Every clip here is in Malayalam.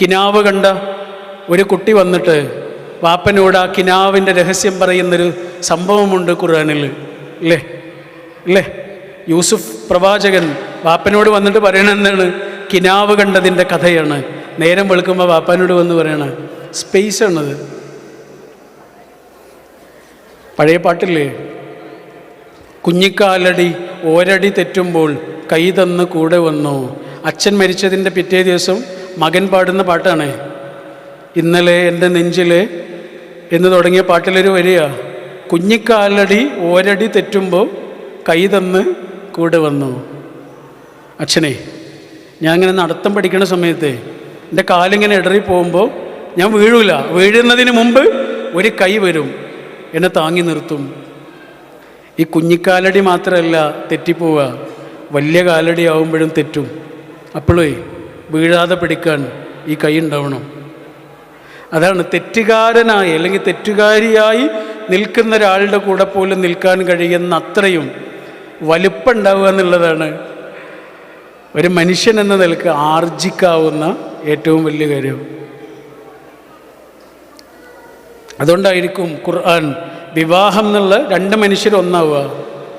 കിനാവ് കണ്ട ഒരു കുട്ടി വന്നിട്ട് വാപ്പനോട് ആ കിനാവിന്റെ രഹസ്യം പറയുന്നൊരു സംഭവമുണ്ട് ഖുർആനിൽ. അല്ലേ അല്ലേ യൂസുഫ് പ്രവാചകൻ വാപ്പനോട് വന്നിട്ട് പറയണെന്നാണ് കിനാവ് കണ്ടതിന്റെ കഥയാണ്. നേരം വെളുക്കുമ്പോൾ വാപ്പനോട് വന്ന് പറയണ. സ്പേസ് ആണത്. പഴയ പാട്ടില്ലേ? കുഞ്ഞിക്കാലടി ഓരടി തെറ്റുമ്പോൾ കൈ തന്ന് കൂടെ വന്നു. അച്ഛൻ മരിച്ചതിന്റെ പിറ്റേ ദിവസം മകൻ പാടുന്ന പാട്ടാണ്. ഇന്നലെ എന്റെ നെഞ്ചിലെ എന്ന് തുടങ്ങിയ പാട്ടിലൊരു വരിയാണ് കുഞ്ഞിക്കാലടി ഓരടി തെറ്റുമ്പോൾ കൈ തന്ന് കൂടെ വന്നു. അച്ഛനെ ഞാൻ ഇങ്ങനെ നടത്തം പഠിക്കുന്ന സമയത്ത് എന്റെ കാലിങ്ങനെ ഇടറി പോകുമ്പോൾ ഞാൻ വീഴൂല. വീഴുന്നതിന് മുമ്പ് ഒരു കൈ വരും. എന്നെ താങ്ങി നിർത്തും. ഈ കുഞ്ഞിക്കാലടി മാത്രമല്ല തെറ്റിപ്പോവുക. വലിയ കാലടി ആവുമ്പോഴും തെറ്റും. അപ്പോഴേ വീഴാതെ പിടിക്കാൻ ഈ കൈ ഉണ്ടാവണം. അതാണ് തെറ്റുകാരനായി അല്ലെങ്കിൽ തെറ്റുകാരിയായി നിൽക്കുന്ന ഒരാളുടെ കൂടെ പോലും നിൽക്കാൻ കഴിയുന്ന അത്രയും വലുപ്പം ഉണ്ടാവുക എന്നുള്ളതാണ്. ഒരു മനുഷ്യൻ എന്ന നിലയ്ക്ക് ആർജിക്കാവുന്ന ഏറ്റവും വലിയ കാര്യം. അതുകൊണ്ടായിരിക്കും ഖുർആൻ വിവാഹം എന്നുള്ള രണ്ട് മനുഷ്യർ ഒന്നാവുക.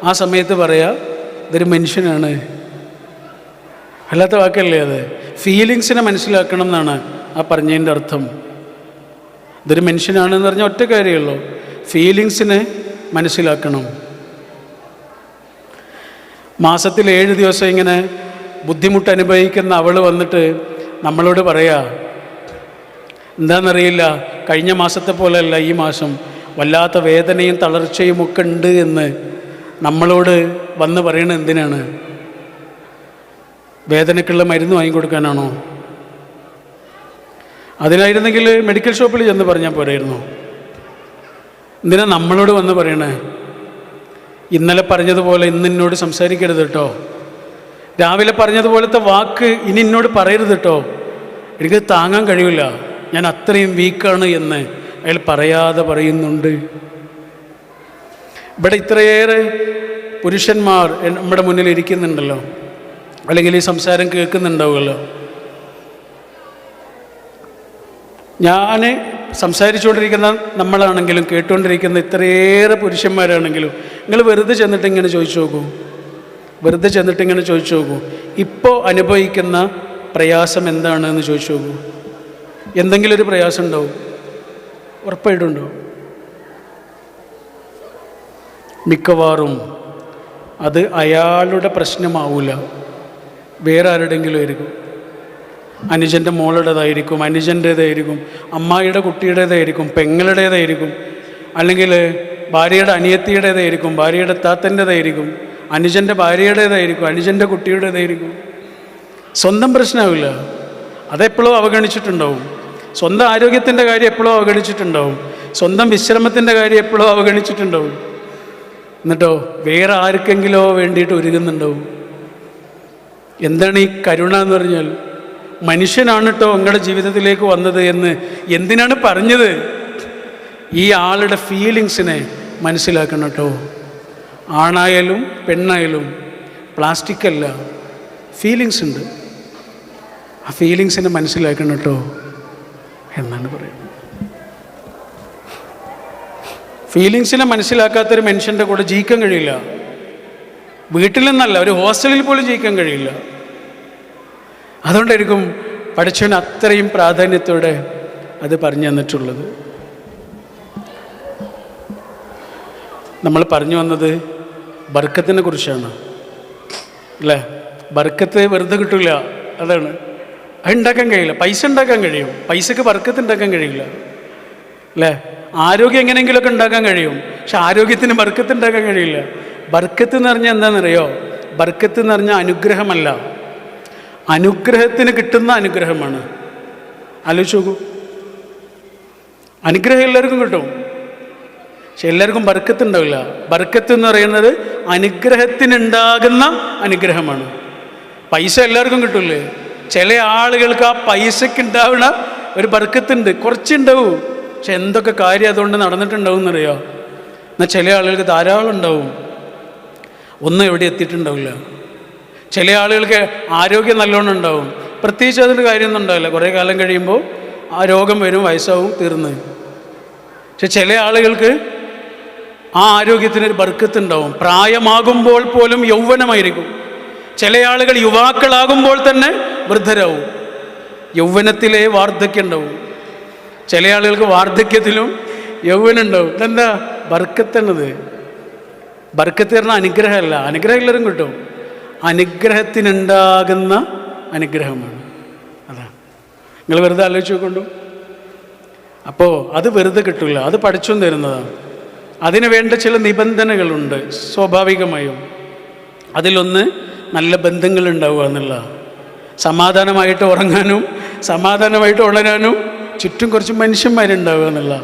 ആ സമയത്ത് പറയാ ഇതൊരു മനുഷ്യനാണ്. അല്ലാത്ത വാക്കല്ലേ അത്? ഫീലിങ്സിനെ മനസ്സിലാക്കണം എന്നാണ് ആ പറഞ്ഞതിന്റെ അർത്ഥം. ഇതൊരു മനുഷ്യനാണെന്ന് പറഞ്ഞാൽ ഒറ്റ കാര്യമുള്ളൂ. ഫീലിങ്സിനെ മനസ്സിലാക്കണം. മാസത്തിൽ ഏഴ് ദിവസം ഇങ്ങനെ ബുദ്ധിമുട്ട് അനുഭവിക്കുന്ന അവൾ വന്നിട്ട് നമ്മളോട് പറയാ എന്താണെന്നറിയില്ല കഴിഞ്ഞ മാസത്തെ പോലെയല്ല ഈ മാസം. വല്ലാത്ത വേദനയും തളർച്ചയും ഒക്കെ ഉണ്ട് എന്ന് നമ്മളോട് വന്ന് പറയണത് എന്തിനാണ്? വേദനയ്ക്കുള്ള മരുന്ന് വാങ്ങിക്കൊടുക്കാനാണോ അതിനായിരുന്നെങ്കിൽ മെഡിക്കൽ ഷോപ്പിൽ ചെന്ന് പറഞ്ഞാൽ പോരായിരുന്നു. എന്തിനാ നമ്മളോട് വന്ന് പറയണേ? ഇന്നലെ പറഞ്ഞതുപോലെ ഇന്ന് എന്നോട് സംസാരിക്കരുത് കേട്ടോ. രാവിലെ പറഞ്ഞതുപോലത്തെ വാക്ക് ഇനി എന്നോട് പറയരുത് കേട്ടോ. എനിക്ക് താങ്ങാൻ കഴിയില്ല. ഞാൻ അത്രയും വീക്കാണ് എന്ന് അയാൾ പറയാതെ പറയുന്നുണ്ട്. ഇവിടെ ഇത്രയേറെ പുരുഷന്മാർ നമ്മുടെ മുന്നിൽ ഇരിക്കുന്നുണ്ടല്ലോ. അല്ലെങ്കിൽ ഈ സംസാരം കേൾക്കുന്നുണ്ടാവുമല്ലോ. ഞാൻ സംസാരിച്ചുകൊണ്ടിരിക്കുന്ന നമ്മളാണെങ്കിലും കേട്ടുകൊണ്ടിരിക്കുന്ന ഇത്രയേറെ പുരുഷന്മാരാണെങ്കിലും നിങ്ങൾ വെറുതെ ചെന്നിട്ട് ഇങ്ങനെ ചോദിച്ചു നോക്കൂ. വെറുതെ ചെന്നിട്ട് ഇങ്ങനെ ചോദിച്ചു നോക്കൂ. ഇപ്പോൾ അനുഭവിക്കുന്ന പ്രയാസം എന്താണെന്ന് ചോദിച്ചു നോക്കൂ. എന്തെങ്കിലും ഒരു പ്രയാസം ഉണ്ടാവും. ഉറപ്പായിട്ടുണ്ടോ മിക്കവാറും അത് അയാളുടെ പ്രശ്നമാവില്ല വേറെ ആരുടെങ്കിലും ആയിരിക്കും. അനുജന്റെ മോളുടേതായിരിക്കും അനുജന്റേതായിരിക്കും അമ്മായിയുടെ കുട്ടിയുടേതായിരിക്കും പെങ്ങളുടേതായിരിക്കും അല്ലെങ്കിൽ ഭാര്യയുടെ അനിയത്തിയുടേതായിരിക്കും ഭാര്യയുടെ താത്തന്റേതായിരിക്കും അനുജന്റെ ഭാര്യയുടേതായിരിക്കും അനുജന്റെ കുട്ടിയുടേതായിരിക്കും. സ്വന്തം പ്രശ്നമാവില്ല അതെപ്പോഴും അവഗണിച്ചിട്ടുണ്ടാവും. സ്വന്തം ആരോഗ്യത്തിന്റെ കാര്യം എപ്പോഴും അവഗണിച്ചിട്ടുണ്ടാവും. സ്വന്തം വിശ്രമത്തിന്റെ കാര്യം എപ്പോഴും അവഗണിച്ചിട്ടുണ്ടാവും. എന്നിട്ടോ വേറെ ആർക്കെങ്കിലോ വേണ്ടിയിട്ട് ഒരുങ്ങുന്നുണ്ടാവും. എന്താണ് ഈ കരുണ എന്ന് പറഞ്ഞാൽ മനുഷ്യനാണ് കേട്ടോ നിങ്ങളുടെ ജീവിതത്തിലേക്ക് വന്നത് എന്ന് എന്തിനാണ് പറഞ്ഞത്? ഈ ആളുടെ ഫീലിങ്സിനെ മനസ്സിലാക്കണം കേട്ടോ ആണായാലും പെണ്ണായാലും പ്ലാസ്റ്റിക് അല്ല ഫീലിങ്സ് ഉണ്ട്. ആ ഫീലിങ്സിനെ മനസ്സിലാക്കണം കേട്ടോ എന്നാണ് പറയുന്നത്. ഫീലിങ്സിനെ മനസ്സിലാക്കാത്തൊരു മനുഷ്യന്റെ കൂടെ ജീവിക്കാൻ കഴിയില്ല. വീട്ടിൽ നിന്നല്ല ഒരു ഹോസ്റ്റലിൽ പോലും ജയിക്കാൻ കഴിയില്ല. അതുകൊണ്ടായിരിക്കും പഠിച്ചവൻ അത്രയും പ്രാധാന്യത്തോടെ അത് പറഞ്ഞു തന്നിട്ടുള്ളത്. നമ്മൾ പറഞ്ഞു വന്നത് ബർക്കത്തിനെ കുറിച്ചാണ്. അല്ലേ? ബർക്കത്ത് വെറുതെ കിട്ടില്ല അതാണ്. അത് ഉണ്ടാക്കാൻ കഴിയില്ല. പൈസ ഉണ്ടാക്കാൻ കഴിയും. പൈസക്ക് ബർക്കത്ത് ഉണ്ടാക്കാൻ കഴിയില്ല. അല്ലേ? ആരോഗ്യം എങ്ങനെയെങ്കിലുമൊക്കെ ഉണ്ടാക്കാൻ കഴിയും. പക്ഷെ ആരോഗ്യത്തിന് ബർക്കത്ത് ഉണ്ടാക്കാൻ കഴിയില്ല. ബർക്കത്ത് എന്ന് പറഞ്ഞാൽ എന്താണെന്നറിയോ? ബർക്കത്ത് എന്ന് പറഞ്ഞാൽ അനുഗ്രഹമല്ല. അനുഗ്രഹത്തിന് കിട്ടുന്ന അനുഗ്രഹമാണ്. ആലോചിച്ച് നോക്കൂ. അനുഗ്രഹം എല്ലാവർക്കും കിട്ടും. പക്ഷെ എല്ലാവർക്കും ബർക്കത്ത് ഉണ്ടാവില്ല. ബർക്കത്ത് എന്ന് പറയുന്നത് അനുഗ്രഹത്തിനുണ്ടാകുന്ന അനുഗ്രഹമാണ്. പൈസ എല്ലാവർക്കും കിട്ടില്ലേ ചില ആളുകൾക്ക് ആ പൈസക്ക് ഉണ്ടാവുന്ന ഒരു ബർക്കത്തുണ്ട് കുറച്ചുണ്ടാവും. പക്ഷെ എന്തൊക്കെ കാര്യം അതുകൊണ്ട് നടന്നിട്ടുണ്ടാവും എന്നറിയോ? എന്നാൽ ചില ആളുകൾക്ക് ധാരാളം ഉണ്ടാവും. ഒന്നും എവിടെ എത്തിയിട്ടുണ്ടാവില്ല. ചില ആളുകൾക്ക് ആരോഗ്യം നല്ലോണം ഉണ്ടാവും. പ്രത്യേകിച്ച് അതിന്റെ കാര്യമൊന്നും ഉണ്ടാവില്ല. കുറേ കാലം കഴിയുമ്പോൾ ആ രോഗം വരും വയസ്സാവും തീർന്ന്. പക്ഷെ ചില ആളുകൾക്ക് ആ ആരോഗ്യത്തിനൊരു ബർക്കത്തുണ്ടാവും. പ്രായമാകുമ്പോൾ പോലും യൗവനമായിരിക്കും. ചില ആളുകൾ യുവാക്കളാകുമ്പോൾ തന്നെ വൃദ്ധരാവും. യൗവനത്തിലെ വാർദ്ധക്യം ഉണ്ടാവും. ചില ആളുകൾക്ക് വാർദ്ധക്യത്തിലും യൗവനുണ്ടാവും എന്താ ബർക്കത്തണത്. ബർക്കത്ത് പറഞ്ഞാൽ അനുഗ്രഹമല്ല. അനുഗ്രഹം എല്ലാവരും കിട്ടും. അനുഗ്രഹത്തിനുണ്ടാകുന്ന അനുഗ്രഹമാണ്. അതാണ് നിങ്ങൾ വെറുതെ ആലോചിച്ച് നോക്കൊണ്ടു? അപ്പോൾ അത് വെറുതെ കിട്ടില്ല അത് പഠിച്ചും തരുന്നതാണ് അതിന് വേണ്ട ചില നിബന്ധനകളുണ്ട് സ്വാഭാവികമായും. അതിലൊന്ന് നല്ല ബന്ധങ്ങൾ ഉണ്ടാവുക എന്നുള്ളതാണ് സമാധാനമായിട്ട് ഉറങ്ങാനും സമാധാനമായിട്ട് ഉണരാനും ചുറ്റും കുറച്ച് മനുഷ്യന്മാരുണ്ടാവുക എന്നുള്ള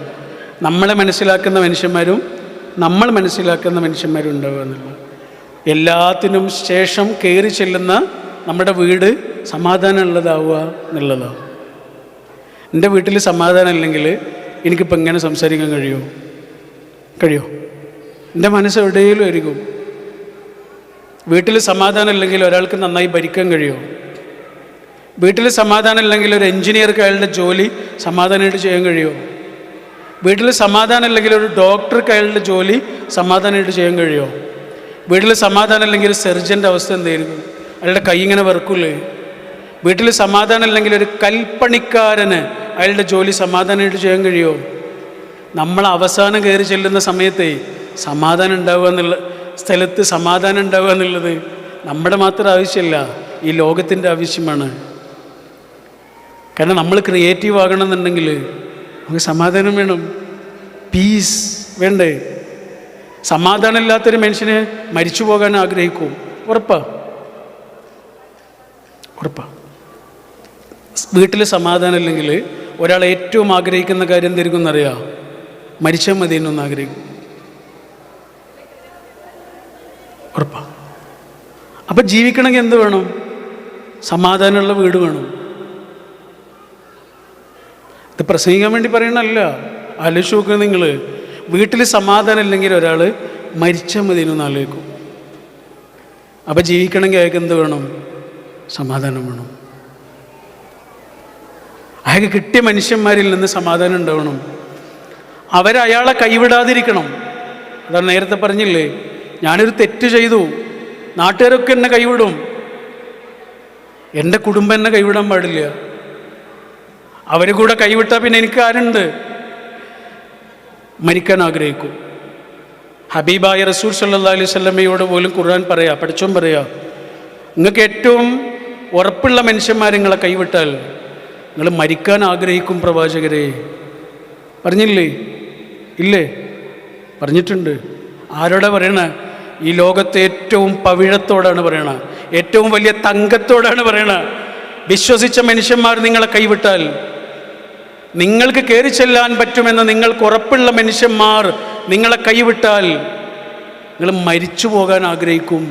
നമ്മളെ മനസ്സിലാക്കുന്ന മനുഷ്യന്മാരും നമ്മൾ മനസ്സിലാക്കുന്ന മനുഷ്യന്മാരുണ്ടാവുക എന്നുള്ളത്. എന്നുള്ള എല്ലാത്തിനും ശേഷം കയറി ചെല്ലുന്ന നമ്മുടെ വീട് സമാധാനമുള്ളതാവുക എന്നുള്ളതാണ്. എന്റെ വീട്ടിൽ സമാധാനം ഇല്ലെങ്കിൽ എനിക്കിപ്പോൾ എങ്ങനെ സംസാരിക്കാൻ കഴിയുമോ കഴിയുമോ എന്റെ മനസ്സ് എവിടെയെങ്കിലും ഒരുക്കും വീട്ടിൽ സമാധാനം ഇല്ലെങ്കിൽ ഒരാൾക്ക് നന്നായി ഭരിക്കാൻ കഴിയുമോ വീട്ടിൽ സമാധാനം ഇല്ലെങ്കിൽ ഒരു എഞ്ചിനീയർക്ക് അയാളുടെ ജോലി സമാധാനമായിട്ട് ചെയ്യാൻ കഴിയുമോ വീട്ടിൽ സമാധാനം ഇല്ലെങ്കിൽ ഒരു ഡോക്ടർക്ക് അയാളുടെ ജോലി സമാധാനമായിട്ട് ചെയ്യാൻ കഴിയുമോ? വീട്ടിൽ സമാധാനം ഇല്ലെങ്കിൽ ഒരു സെർജന്റെ അവസ്ഥ എന്തായിരുന്നു അയാളുടെ കൈ ഇങ്ങനെ വെറുക്കില്ലേ വീട്ടിൽ സമാധാനം ഇല്ലെങ്കിൽ ഒരു കൽപ്പണിക്കാരന് അയാളുടെ ജോലി സമാധാനമായിട്ട് ചെയ്യാൻ കഴിയുമോ? നമ്മൾ അവസാനം കയറി ചെല്ലുന്ന സമയത്തെ സമാധാനം ഉണ്ടാവുക എന്നുള്ള സ്ഥലത്ത് സമാധാനം ഉണ്ടാവുക എന്നുള്ളത് നമ്മുടെ മാത്രം ആവശ്യമല്ല ഈ ലോകത്തിന്റെ ആവശ്യമാണ്. കാരണം നമ്മൾ ക്രിയേറ്റീവ് ആകണമെന്നുണ്ടെങ്കിൽ നമുക്ക് സമാധാനം വേണം. പീസ് വേണ്ടേ? സമാധാനം ഇല്ലാത്തൊരു മനുഷ്യന് മരിച്ചു പോകാൻ ആഗ്രഹിക്കും. ഉറപ്പാ? ഉറപ്പാ. വീട്ടിൽ സമാധാനം ഇല്ലെങ്കിൽ ഒരാൾ ഏറ്റവും ആഗ്രഹിക്കുന്ന കാര്യം എന്തായിരിക്കും എന്നറിയാം മരിച്ചാൽ മതി എന്നൊന്ന് ആഗ്രഹിക്കും. ഉറപ്പാ. അപ്പം ജീവിക്കണമെങ്കിൽ എന്ത് വേണം? സമാധാനമുള്ള വീട് വേണം. ഇത് പ്രസംഗിക്കാൻ വേണ്ടി പറയണല്ല ആലോചിച്ച് നിങ്ങൾ വീട്ടിൽ സമാധാനം ഇല്ലെങ്കിൽ ഒരാൾ മരിച്ചാൽ മതി എന്ന് ആലോചിക്കും. അപ്പം ജീവിക്കണമെങ്കിൽ അയാൾക്ക് എന്ത് വേണം? സമാധാനം വേണം. അയാൾക്ക് കിട്ടിയ മനുഷ്യന്മാരിൽ നിന്ന് സമാധാനം ഉണ്ടാവണം. അവരയാളെ കൈവിടാതിരിക്കണം. അതാണ് നേരത്തെ പറഞ്ഞില്ലേ? ഞാനൊരു തെറ്റ് ചെയ്തു. നാട്ടുകാരൊക്കെ എന്നെ കൈവിടും. എന്റെ കുടുംബം എന്നെ കൈവിടാൻ പാടില്ല. അവർ കൂടെ കൈവിട്ടാൽ പിന്നെ എനിക്ക് ആരുണ്ട്? മരിക്കാൻ ആഗ്രഹിക്കും. ഹബീബായ റസൂൽ സല്ലാ അലൈഹി സ്വല്ലമ്മയോട് പോലും ഖുർആൻ പറയാ പഠിച്ചോം പറയാ നിങ്ങൾക്ക് ഏറ്റവും ഉറപ്പുള്ള മനുഷ്യന്മാർ നിങ്ങളെ കൈവിട്ടാൽ നിങ്ങൾ മരിക്കാൻ ആഗ്രഹിക്കും പ്രവാചകരെ. പറഞ്ഞില്ലേ? ഇല്ലേ? പറഞ്ഞിട്ടുണ്ട്. ആരോടെ പറയണ? ഈ ലോകത്തെ ഏറ്റവും പവിഴത്തോടാണ് പറയണ. ഏറ്റവും വലിയ തങ്കത്തോടാണ് പറയണ. വിശ്വസിച്ച മനുഷ്യന്മാർ നിങ്ങളെ കൈവിട്ടാൽ നിങ്ങൾക്ക് കയറി ചെല്ലാൻ പറ്റുമെന്ന് നിങ്ങൾക്ക് ഉറപ്പുള്ള മനുഷ്യന്മാർ നിങ്ങളെ കൈവിട്ടാൽ നിങ്ങൾ മരിച്ചു പോകാൻ ആഗ്രഹിക്കും.